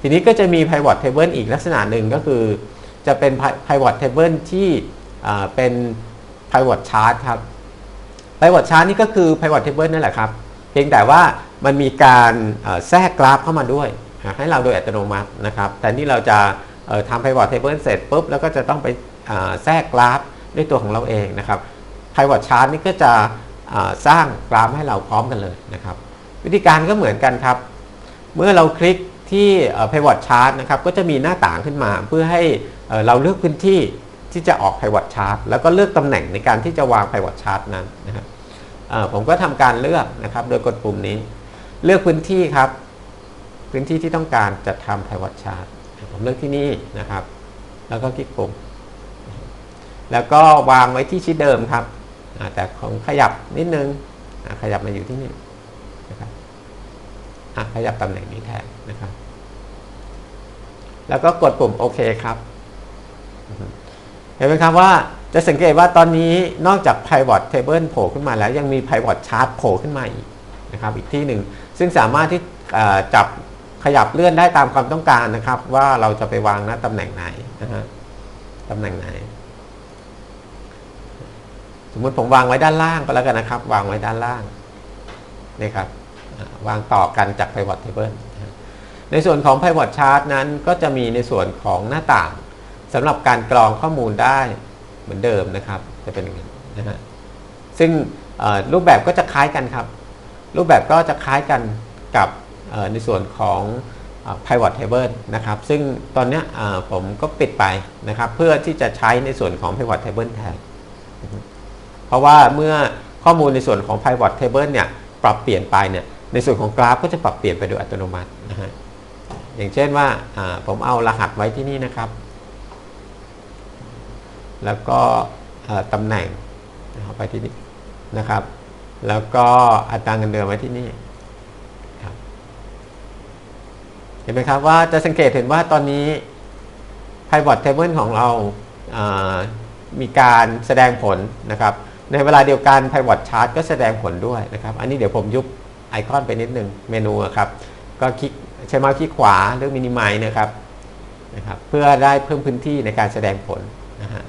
ทีนี้ก็จะมี pivot table อีกลักษณะหนึ่งก็คือ จะเป็น pivot table ที่เป็น pivot chart ครับ pivot chart นี่ก็คือ pivot table นั่นแหละครับ เพียงแต่ว่ามันมีการแทรกกราฟเข้ามาด้วย ให้เราโดยอัตโนมัตินะครับแต่นี่เราจะทำ pivot table เสร็จปุ๊บ แล้วก็จะต้องไปแทรกกราฟด้วยตัวของเราเองนะครับ pivot chart นี่ก็จะสร้างกราฟให้เราพร้อมกันเลยนะครับ วิธีการก็เหมือนกันครับ เมื่อเราคลิก ที่ pivot chart นะครับก็จะมีหน้าต่างขึ้นมาเพื่อให้เราเลือกพื้นที่ที่จะออก pivot chart แล้วก็เลือกตำแหน่งในการที่จะวาง pivot chart นั้นนะครับผมก็ทำการเลือกนะครับโดยกดปุ่มนี้ เลือกพื้นที่ครับ พื้นที่ที่ต้องการจะทำ pivot chart ผมเลือกที่นี่นะครับ แล้วก็คลิกปุ่ม แล้วก็วางไว้ที่ชิ้นเดิมครับแต่ของขยับนิดนึงขยับมาอยู่ที่นี่นะครับ อะขยับตำแหน่งนี้แทนนะครับ แล้วก็กดปุ่มโอเคครับ เห็นไหมครับว่าจะสังเกตว่าตอนนี้นอกจาก pivot table โผล่ขึ้นมาแล้วยังมี pivot chart โผล่ขึ้นมาอีกนะครับ อีกที่หนึ่ง ซึ่งสามารถที่จับขยับเลื่อนได้ตามความต้องการนะครับ ว่าเราจะไปวางณตำแหน่งไหนนะฮะตำแหน่งไหน สมมติผมวางไว้ด้านล่างก็แล้วกันนะครับ วางไว้ด้านล่างนี่ครับ วางต่อกันจาก pivot table นะฮะในส่วนของ pivot chart นั้นก็จะมีในส่วนของหน้าต่างสำหรับการกรองข้อมูลได้เหมือนเดิมนะครับจะเป็นอย่างนี้นะฮะซึ่งรูปแบบก็จะคล้ายกันครับ รูปแบบก็จะคล้ายกันกับในส่วนของเอ่อ pivot table นะครับ ซึ่งตอนนี้ผมก็ปิดไปนะครับ เพื่อที่จะใช้ในส่วนของ pivot table แทน เพราะว่าเมื่อข้อมูลในส่วนของ pivot table เนี่ย ปรับเปลี่ยนไปเนี่ย ในส่วนของกราฟก็จะปรับเปลี่ยนไปโดยอัตโนมัตินะฮะอย่างเช่นว่าผมเอารหัสไว้ที่นี่นะครับ แล้วก็ตำแหน่งเอาไปที่นี่นะครับ แล้วก็อัตราเงินเดือนไว้ที่นี่เห็นไหมครับว่าจะสังเกตเห็นว่าตอนนี้ pivot table ของเราามีการแสดงผลนะครับ ในเวลาเดียวกัน pivot chart ก็แสดงผลด้วยนะครับ อันนี้เดี๋ยวผมยุบ ไอคอนไปนิดนึงเมนูครับก็คลิกใช้เมาส์คลิกขวาเลือก minimize นะครับนะครับเพื่อได้เพิ่มพื้นที่ในการแสดงผลนะฮะ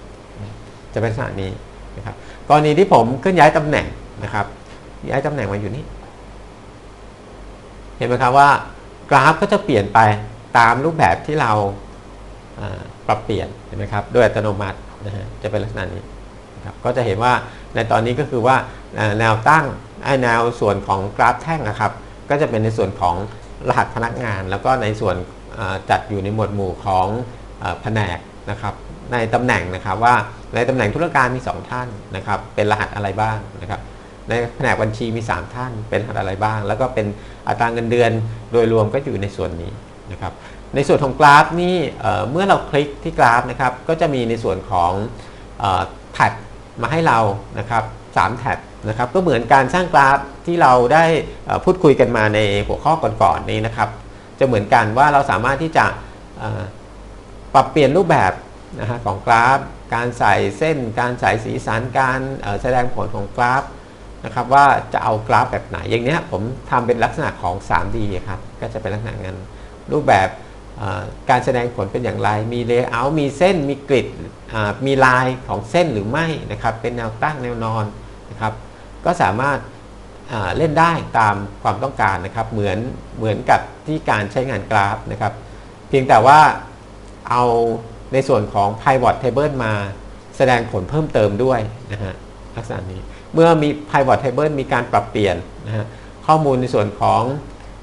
จะเป็นลักษณะนี้นะครับกรณีที่ผมเคลื่อนย้ายตำแหน่งนะครับ ย้ายตำแหน่งมาอยู่นี่เห็นไหมครับว่ากราฟก็จะเปลี่ยนไปตามรูปแบบที่เราอ่าปรับเปลี่ยนเห็นไหมครับโดยอัตโนมัตินะฮะจะเป็นลักษณะนี้ นะครับก็จะเห็นว่าในตอนนี้ก็คือว่าแนวตั้งแนวส่วนของกราฟแท่งนะครับก็จะเป็นในส่วนของรหัสพนักงาน แล้วก็ในส่วนจัดอยู่ในหมวดหมู่ของแผนกนะครับในตำแหน่งนะครับว่าในตำแหน่งธุรการมี 2 ท่านนะครับเป็นรหัสอะไรบ้างนะครับในแผนกบัญชีมี 3 ท่าน เป็นรหัสอะไรบ้าง แล้วก็เป็นอัตราเงินเดือนโดยรวมก็อยู่ในส่วนนี้นะครับในส่วนของกราฟนี่เอ่อเมื่อเราคลิกที่กราฟนะครับก็จะมีในส่วนของแท็บ มาให้เรานะครับ3แท็บนะครับก็เหมือนการสร้างกราฟที่เราได้พูดคุยกันมาในหัวข้อก่อนๆนนี้นะครับ จะเหมือนกันว่าเราสามารถที่จะปรับเปลี่ยนรูปแบบนะฮะของกราฟ การใส่เส้น การใส่สีสันการแสดงผลของกราฟนะครับว่าจะเอากราฟแบบไหนอย่างนี้ผมทำเป็นลักษณะของ 3D ครับก็จะเป็นลักษณะงานรูปแบบ การแสดงผลเป็นอย่างไร มีเลเยอร์มีเส้น มีกริดมีลายของเส้นหรือไม่นะครับ เป็นแนวตั้งแนวนอนนะครับ ก็สามารถเล่นได้ตามความต้องการนะครับ เหมือนเหมือนกับที่การใช้งานกราฟนะครับ เพียงแต่ว่าเอาในส่วนของ pivot table มาแสดงผลเพิ่มเติมด้วยนะฮะลักษณะนี้ เมื่อมี pivot table มีการปรับเปลี่ยนนะฮะข้อมูลในส่วนของ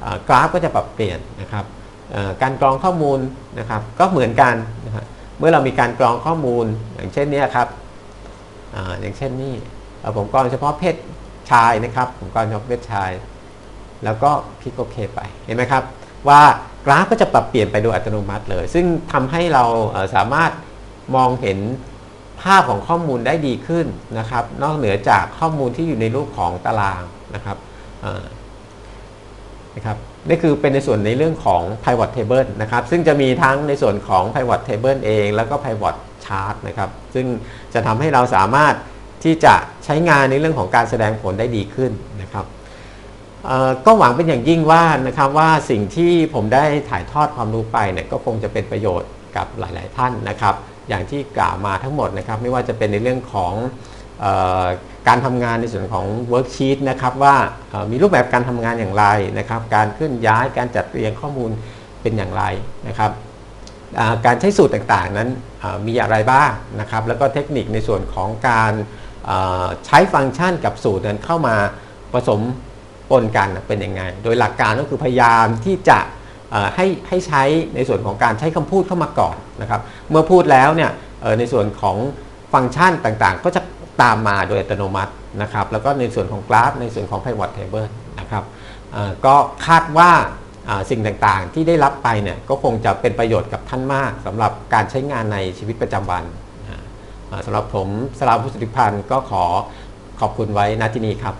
อกราฟก็จะปรับเปลี่ยนนะครับ การกรองข้อมูลนะครับก็เหมือนกันนะฮะเมื่อเรามีการกรองข้อมูลอย่างเช่นนี้ครับออย่างเช่นนี่ผมกรองเฉพาะเพศชายนะครับผมกรองเฉพาะเพศชาย แล้วก็คลิกโอเคไปเห็นไหมครับ ว่ากราฟก็จะปรับเปลี่ยนไปโดยอัตโนมัติเลย ซึ่งทำให้เราสามารถมองเห็นภาพของข้อมูลได้ดีขึ้นนะครับ นอกเหนือจากข้อมูลที่อยู่ในรูปของตารางนะครับนะครับ นี่คือเป็นในส่วนในเรื่องของ pivot table นะครับ ซึ่งจะมีทั้งในส่วนของ pivot table เอง แล้วก็ pivot chart นะครับ ซึ่งจะทำให้เราสามารถที่จะใช้งานในเรื่องของการแสดงผลได้ดีขึ้นนะครับก็หวังเป็นอย่างยิ่งว่านะครับว่าสิ่งที่ผมได้ถ่ายทอดความรู้ไปเนี่ยก็คงจะเป็นประโยชน์กับหลาย ๆ ท่านนะครับ อย่างที่กล่าวมาทั้งหมดนะครับ ไม่ว่าจะเป็นในเรื่องของ การทำงานในส่วนของ worksheet นะครับว่ามีรูปแบบการทำงานอย่างไรนะครับ การเคลื่อนย้ายการจัดเรียงข้อมูลเป็นอย่างไรนะครับการใช้สูตรต่างๆนั้นมีอะไรบ้างนะครับ แล้วก็เทคนิคในส่วนของการใช้ฟังก์ชันกับสูตรนั้นเข้ามาผสมปนกันเป็นยังไง โดยหลักการก็คือพยายามที่จะให้ให้ใช้ในส่วนของการใช้คำพูดเข้ามาก่อนนะครับ เมื่อพูดแล้วเนี่ยในส่วนของฟังก์ชันต่างๆ ก็จะ ตามมาโดยอัตโนมัตินะครับแล้วก็ในส่วนของกราฟ ในส่วนของ pivot table นะครับก็คาดว่าสิ่งต่างๆที่ได้รับไปเนี่ยก็คงจะเป็นประโยชน์กับท่านมากสำหรับการใช้งานในชีวิตประจำวันอ่าอ่าสำหรับผมสลาวุฒิพันธ์ก็ขอขอบคุณไว้ณที่นี้ครับ